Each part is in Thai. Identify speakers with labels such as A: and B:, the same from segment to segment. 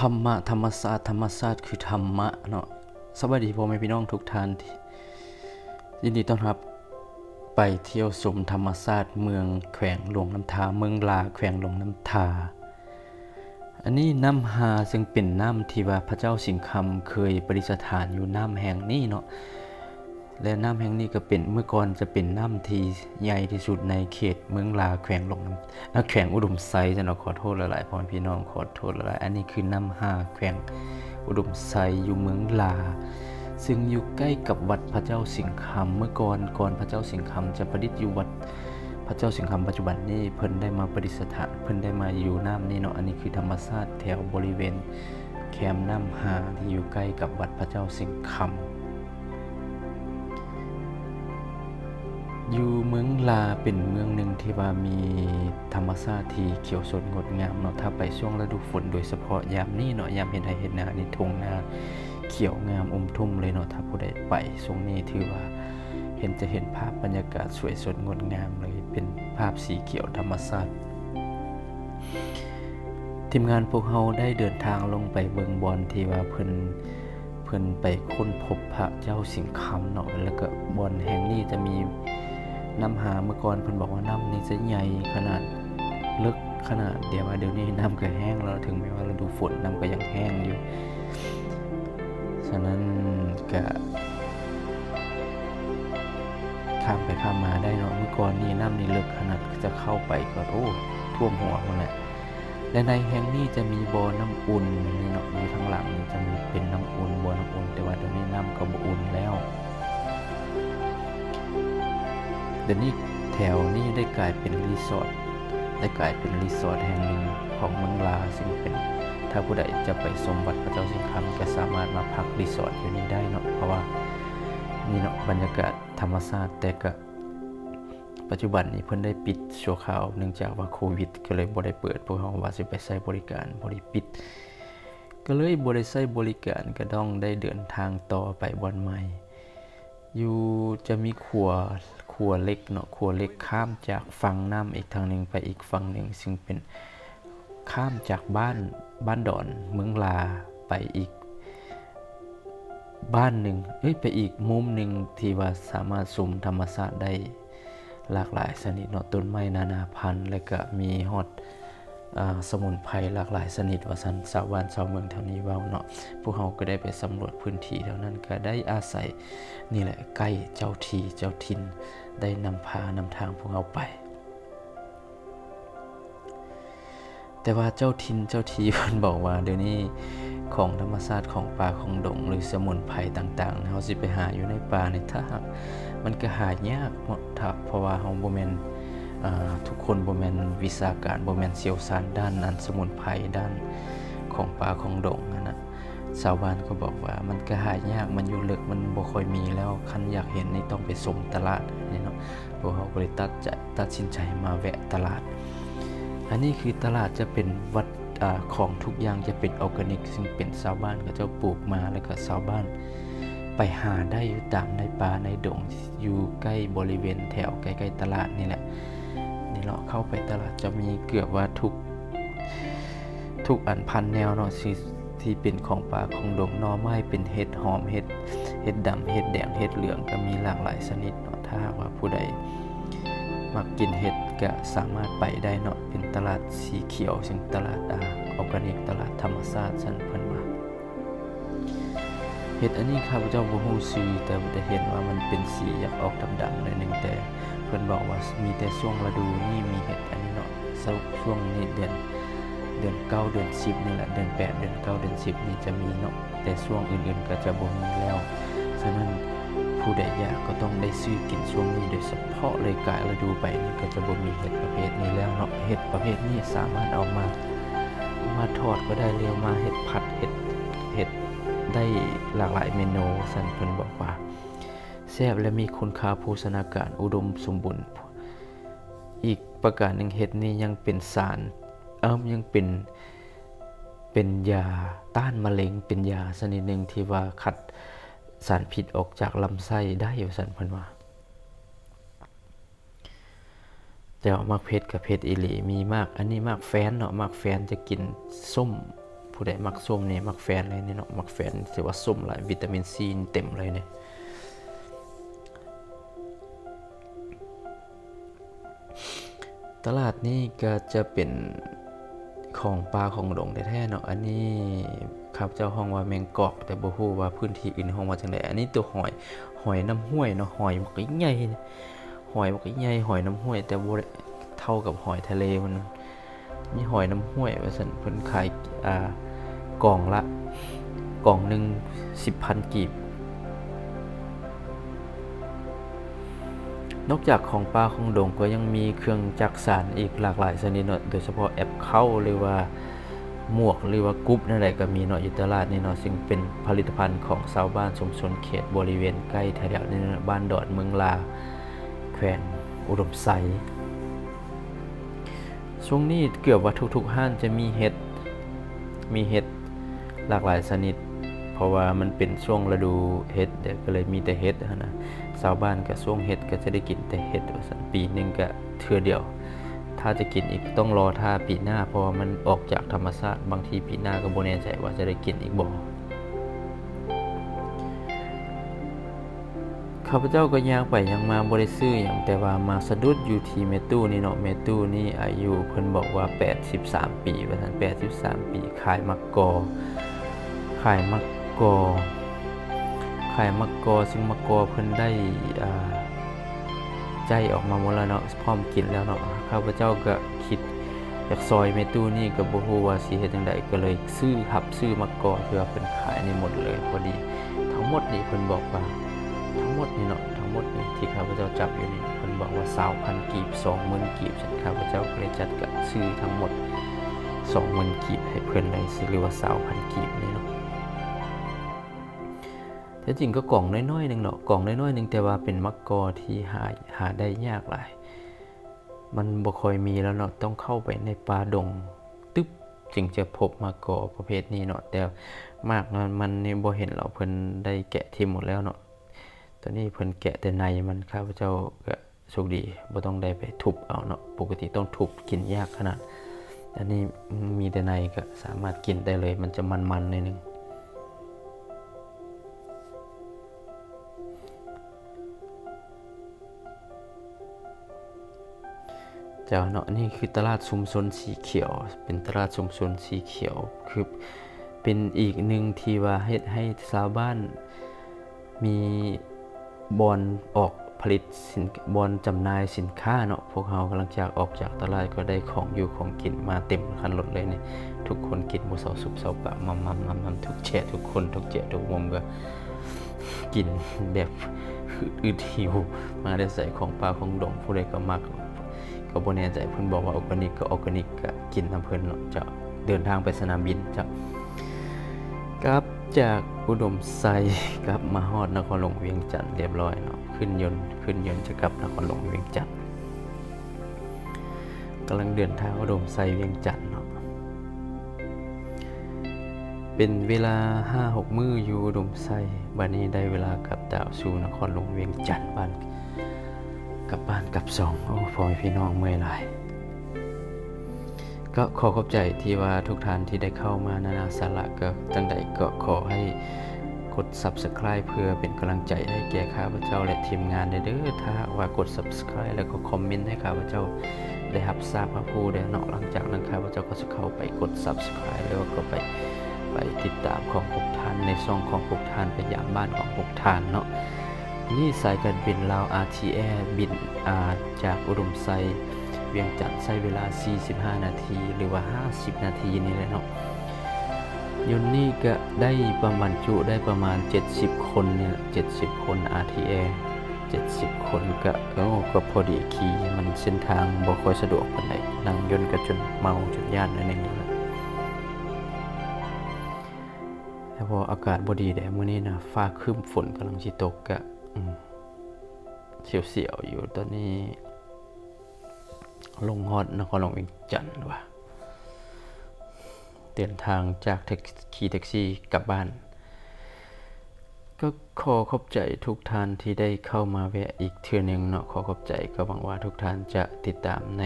A: ธรรมะธรรมศาสตร์ธรรมศาสตร์คือธรรมะเนาะสวัสดีพ่อแม่พี่น้องทุกท่านยินดีต้อนรับไปเที่ยวชมธรรมศาสตร์เมืองแขวงหลวงน้ำทาเมืองลาแขวงหลวงน้ำทา อันนี้น้ำฮาซึ่งเป็นน้ำที่ว่าพระเจ้าสิงห์คำเคยประดิษฐานอยู่น้ำแห่งนี้เนาะ และน้ำแห่งนี้ก็เป็นเมื่อก่อนจะเป็นน้ำที่ใหญ่ที่สุดในเขตเมืองลาแขวงหลงน้ำแขวงอุดมไซจะเนาะขอโทษหลายๆพ่อพี่น้องขอโทษหลายอันนี้คือน้ำฮาแขวงอุดมไซอยู่เมืองลา ซึ่งอยู่ใกล้กับวัดพระเจ้าสิงห์คำเมื่อก่อนก่อนพระเจ้าสิงห์คำจะประดิษฐ์อยู่วัดพระเจ้าสิงห์คำปัจจุบันนี้เพิ่นได้มาประดิษฐานเพิ่นได้มาอยู่น้ำนี่เนาะอันนี้คือธรรมชาติแถวบริเวณแคมน้ำหาที่อยู่ใกล้กับวัดพระเจ้าสิงห์คำ อยู่เมืองลาเป็นเมืองหนึ่งที่ว่ามีธรรมชาติที่เขียวสดงดงามเนาะถ้าไปช่วงฤดูฝนโดยเฉพาะยามนี้เนาะยามเห็นไทยเห็นนานี่ทงนาเขียวงามอมทุ่มเลยเนาะถ้าผู้ใดไปช่วงนี้ถือว่าเห็นจะเห็นภาพบรรยากาศสวยสดงดงามเลยเป็นภาพสีเขียวธรรมชาติทีมงานพวกเราได้เดินทางลงไปเบิงบอลที่ว่าเพิ่นเพิ่นไปค้นพบพระเจ้าสิงห์คำเนาะแล้วก็บอลแห่งนี้จะมี น้ำหาเมื่อก่อนเพิ่นบอกว่าน้ำนี่จะใหญ่ขนาดลึกขนาดเดียวว่าเดี๋ยวนี้น้ำก็แห้งแล้วถึงแม้ว่าฤดูฝนน้ำก็ยังแห้งอยู่ ฉะนั้นก็ข้ามไปข้ามมาได้เนาะเมื่อก่อนนี่น้ำนี่ลึกขนาดจะเข้าไปก็โอ้ท่วมหัวมันแหละและในแห่งนี้จะมีบ่อน้ำอุ่นนี่เนาะอยู่ข้างหลังจะมีเป็นน้ำอุ่นบ่อน้ำอุ่น แต่ว่าตอนนี้น้ำก็บ่อุ่นแล้ว ดี๋ยวนี้แถวนี้ได้กลายเป็นรีสอร์ทได้กลายเป็นรีสอร์ทแห่งหนึ่งของเมืองลาซึ่งเป็นถ้าผู้ใดจะไปสมบัติพระเจ้าสิงคำก็สามารถมาพักรีสอร์ทอยู่นี้ได้เนาะเพราะว่านี่เนาะบรรยากาศธรรมชาติแต่ก็ปัจจุบันนี้เพิ่นได้ปิดชั่วคราวเนื่องจากว่าโควิด ก็เลยบ่ได้เปิดพวกเราว่าสิไปใช้บริการบ่ได้ปิด ก็เลยบ่ได้ใช้บริการก็ต้องได้เดินทางต่อไปบอนใหม่ อยู่จะมีขัว ขัวเล็กเนาะขัวเล็กข้ามจากฝั่งน้ำอีกทางหนึ่งไปอีกฝั่งหนึ่งซึ่งเป็นข้ามจากบ้านบ้านดอนเมืองลาไปอีกบ้านหนึ่งเอ้ยไปอีกมุมหนึ่งที่ว่าสามารถสุมธรรมชาติได้หลากหลายชนิดเนาะต้นไม้นานาพันธุ์ และก็มีฮอดสมุนไพรหลากหลายชนิดว่าสันสาวบ้านชาวเมืองแถวนี้เว้าเนาะพวกเราก็ได้ไปสำรวจพื้นที่แถวนั้นก็ได้อาศัยนี่แหละใกล้เจ้าที่เจ้าถิ่น ได้นำพานำทางพวกเราไป แต่ว่าเจ้าทินเจ้าทีเพิ่นบอกว่าเดี๋ยวนี้ของธรรมชาติของป่าของดงหรือสมุนไพรต่างๆเฮาสิไปหาอยู่ในป่าในถ้ามันก็หายากเนาะถ้าเพราะว่าเฮาบ่แมนทุกคนบ่แมนวิชาการบ่แมนเชี่ยวชาญด้านนั้นสมุนไพรด้านของป่าของดงนะ ชาวบ้านก็บอกว่ามันก็หายากมันอยู่ลึกมันบ่ค่อยมีแล้วคันอยากเห็นนี่ต้องไปสมตลาดนี่เนาะพวกเฮาก็เลยตัดใจตัดสินใจมาแวะตลาด อันนี้คือตลาดจะเป็นวัดอของทุกอย่างจะเป็นออร์แกนิก ซึ่งเป็นชาวบ้านก็จะปลูกมาแล้วก็ชาวบ้าน ไปหาได้อยู่ตามในป่าในดงอยู่ใกล้บริเวณแถวใกล้ๆตลาดนี่แหละนี่เราะเข้าไปตลาดจะมีเกือบว่าทุกทุกอันพันแนวเนาะ ที่เป็นของป่าของดงนอไม้เป็นเห็ดหอมเห็ดเห็ดดำเห็ดแดงเห็ดเหลืองก็มีหลากหลายชนิดเนาะถ้าหากว่าผู้ใดมักกินเห็ดก็สามารถไปได้เนาะเป็นตลาดสีเขียวซึ่งตลาดอาออร์แกนิกตลาดธรรมชาติฉันเพิ่นว่าเห็ดอันนี้ข้าพเจ้าบ่ฮู้ชื่อแต่ได้เห็นว่ามันเป็นสีอยากออกดำๆหน่อยนึงแต่เพิ่นบอกว่ามีแต่ช่วงฤดูนี้มีเห็ดอันนี้เนาะช่วงนี้เดือน เดือนเก้าเดือน10นี่แหละเดือนแปดเดือนเก้าเดือน10นี่จะมีเนาะแต่ช่วงอื่นๆก็จะบ่มีแล้วฉะนั้นผู้ใดอยากก็ต้องได้ซื้อกินช่วงนี้โดยเฉพาะเลยกายฤดูไปนี่ก็จะบ่มีเห็ดประเภทนี้แล้วเนาะเห็ดประเภทนี้สามารถเอามามาทอดก็ได้เรียวมาเห็ดผัดเห็ดเห็ดได้หลากหลายเมนูสันเพิ่นบอกว่าแซ่บและมีคุณค่าโภชนาการอุดมสมบูรณ์ อีกประการหนึ่งเห็ดนี้ยังเป็นสาร เอิมยังเป็นเป็นยาต้านมะเร็ง เป็นยาชนิดหนึ่งที่ว่าขัดสารพิษออกจากลำไส้ได้อยู่สันพันว่าแต่มากเพชรกับเพชรอิลีมีมาก อันนี้มากแฟนเนาะมากแฟนจะกินส้ม ผู้ใดมักส้มเนี่ยมักแฟนเลยนี่เนาะมักแฟนถือว่าส้มหลายวิตามินซีเต็มเลยเนี่ยตลาดนี่ก็จะเป็น ของปลาของดงแท้ๆเนาะอันนี้ครับเจ้าห้องว่าแมงกอก แต่บ่ฮู้ว่าพื้นที่อื่นห้องว่าจังไดอันนี้ตัวหอยหอยน้ำห้วยเนาะหอยมันก็ใหญ่หอยมันก็ใหญ่หอยน้ำห้วย แต่บ่เท่ากับหอยทะเลมันมีหอยน้ำห้วยว่าซั่นเพิ่นขายอ่ากล่องละกล่องหนึง10,000กีบ นอกจากของปลาของดงก็ยังมีเครื่องจักสานอีกหลากหลายชนิดเนาะโดยเฉพาะแอปเข้าหรือว่าหมวกหรือว่ากรุ๊ปนั่นแหละก็มีเนาะอยู่ตลาดนี่เนาะซึ่งเป็นผลิตภัณฑ์ของชาวบ้านชุมชนเขตบริเวณใกล้แถวๆนี้เนาะบ้านดอนเมืองลา แขวงอุดมไซช่วงนี้เกือบว่าทุกๆห้านจะมีเห็ดมีเห็ดหลากหลายชนิด เพราะว่ามันเป็นช่วงฤดูเห็ดเดี๋ยวก็เลยมีแต่เห็ดนะ ชาวบ้านก็ช่วงเห็ดก็จะได้กินแต่เห็ดว่าซั่นปีหนึ่งก็เทือเดียว ถ้าจะกินอีกต้องรอท่าปีหน้าเพราะว่ามันออกจากธรรมชาติบางทีปีหน้าก็บ่แน่ใจว่าจะได้กินอีกบ่ข้าพเจ้าก็ย่างไปย่างมาบ่ได้ซื้อหยังแต่ว่ามาสะดุดอยู่ที่เมตู้นี่เนาะเมตู้นี่อายุเพิ่นบอกว่า 83 ปีว่าซั่น83 ปีขายมักกอขายมักกอ ขายมักกอซึ่งมักกอเพิ่นได้ใจออกมาหมดแล้วเนาะพร้อมกินแล้วเนาะข้าพเจ้าก็คิดอยากซอยเมตู้นี่ก็บ่ฮู้ว่าสิเฮ็ดจังไดก็เลยซื้อหับซื้อมากอเพื่อเพิ่นขายในหมดเลยพอดี ทั้งหมดนี่เพิ่นบอกว่าทั้งหมดนี่เนาะทั้งหมดนี่ที่ข้าพเจ้าจับอยู่นี่เพิ่นบอกว่า20,000กีบ20,000กีบฉันข้าพเจ้าก็เลยจัดกับซื้อทั้งหมด20,000กีบให้เพิ่นเลยสิหรือว่า20,000กีบนี่เนาะ แท้จริงก็กล่องน้อยๆหนึ่งเนาะกล่องน้อยๆหนึ่งแต่ว่าเป็นมักกอที่หาหาได้ยากหลาย มันบ่ค่อยมีแล้วเนาะต้องเข้าไปในป่าดง ตึ๊บจึงจะพบมักกอประเภทนี้เนาะแต่มากนั้นมันนี่บ่เห็นเราเพิ่นได้แกะทิมหมดแล้วเนาะตอนนี้เพิ่นแกะแต่ในมันข้าพเจ้าก็โชคดีบ่ต้องได้ไปทุบเอาเนาะปกติต้องทุบกินยากขนาดอันนี้มีแต่ในก็สามารถกินได้เลย มันจะมันๆหนิดนึง เจ้าเนาะนี่คือตลาดชุมชนสีเขียว เป็นตลาดชุมชนสีเขียวคือเป็นอีกหนึ่งที่ว่าเฮ็ดให้ชาวบ้านมีบอนออกผลิตสินบอนจำหน่ายสินค้าเนาะพวกเรากำลังจากออกจากตลาดก็ได้ของอยู่ของกินมาเต็มคันรถเลยเนี่ยทุกคนกินบ่เซาสุบเซาปะมัมมัมมัมมัมทุกแฉะทุกคนทุกแฉะทุกมุมก็กินแบบอึดหิวมาได้ใส่ของปลาของดองผู้ใดก็มัก ก็บ่แน่ใจเพิ่นบอกว่าออร์แกนิกก็ออร์แกนิกก็กินน้ำเพิ่นเนาะจะเดินทางไปสนามบินจะกลับจากอุดมไซกลับมาฮอดนครหลวงเวียงจันทน์เรียบร้อยเนาะขึ้นยนต์ขึ้นยนต์จะกลับนครหลวงเวียงจันทน์กำลังเดินทางอุดมไซเวียงจันทน์เนาะเป็นเวลา 5-6 มื้ออยู่อุดมไซบัดนี้ได้เวลากลับดาวสู่นครหลวงเวียงจันทน์บ้าน กลับบ้านกลับสองโอ้พ่อแม่พี่น้องเมื่อยหลายก็ขอขอบใจที่ว่าทุกท่านที่ได้เข้ามานานาสาระก็จังใดก็ขอให้กด Subscribe เพื่อเป็นกำลังใจให้แก่ข้าพเจ้าและทีมงานได้เด้อถ้าว่ากด Subscribe แล้วก็คอมเมนต์ให้ข้าพเจ้าได้รับทราบพระผู้ได้เนาะหลังจากนั้นข้าพเจ้าก็จะเข้าไปกด Subscribe แล้วก็ไปไปติดตามของพวกท่านในช่องของพวกท่านไปยามบ้านของพวกท่านเนาะ นี่สายการบินลาว RTA บินอาจากอุดมไซเวียงจันทน์ใช้เวลา 45 นาที หรือว่า 50 นาทีนี่แหละเนาะยนนี่ก็ได้ประมาณจุได้ประมาณ 70 คนนี่แหละ70 คน RTA 70 คนก็โอ้ก็พอดีขี่มันเส้นทางบ่ค่อยสะดวกปานใดนั่งยนต์ก็จนเมาจนย่านนั่นเองนี่แหละแต่พออากาศบ่ดีแดดมื้อนี้นะฟ้าครึ้มฝนกำลังสิตกก็ เสียวๆอยู่ตอนนี้ ลงฮอดนครหลวงเวียงจันทน์ว่ะเดินทางจากขี่แท็กซี่กลับบ้าน ก็ขอขอบใจทุกท่านที่ได้เข้ามาแวะอีกเทื่อหนึงเนาะขอขอบใจก็หวังว่าทุกท่านจะติดตามใน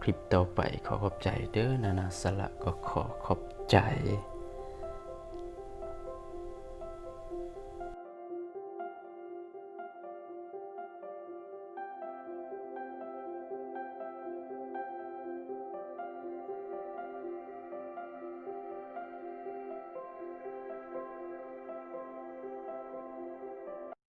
A: คลิปต่อไปขอขอบใจเด้อนานาสละก็ขอขอบใจ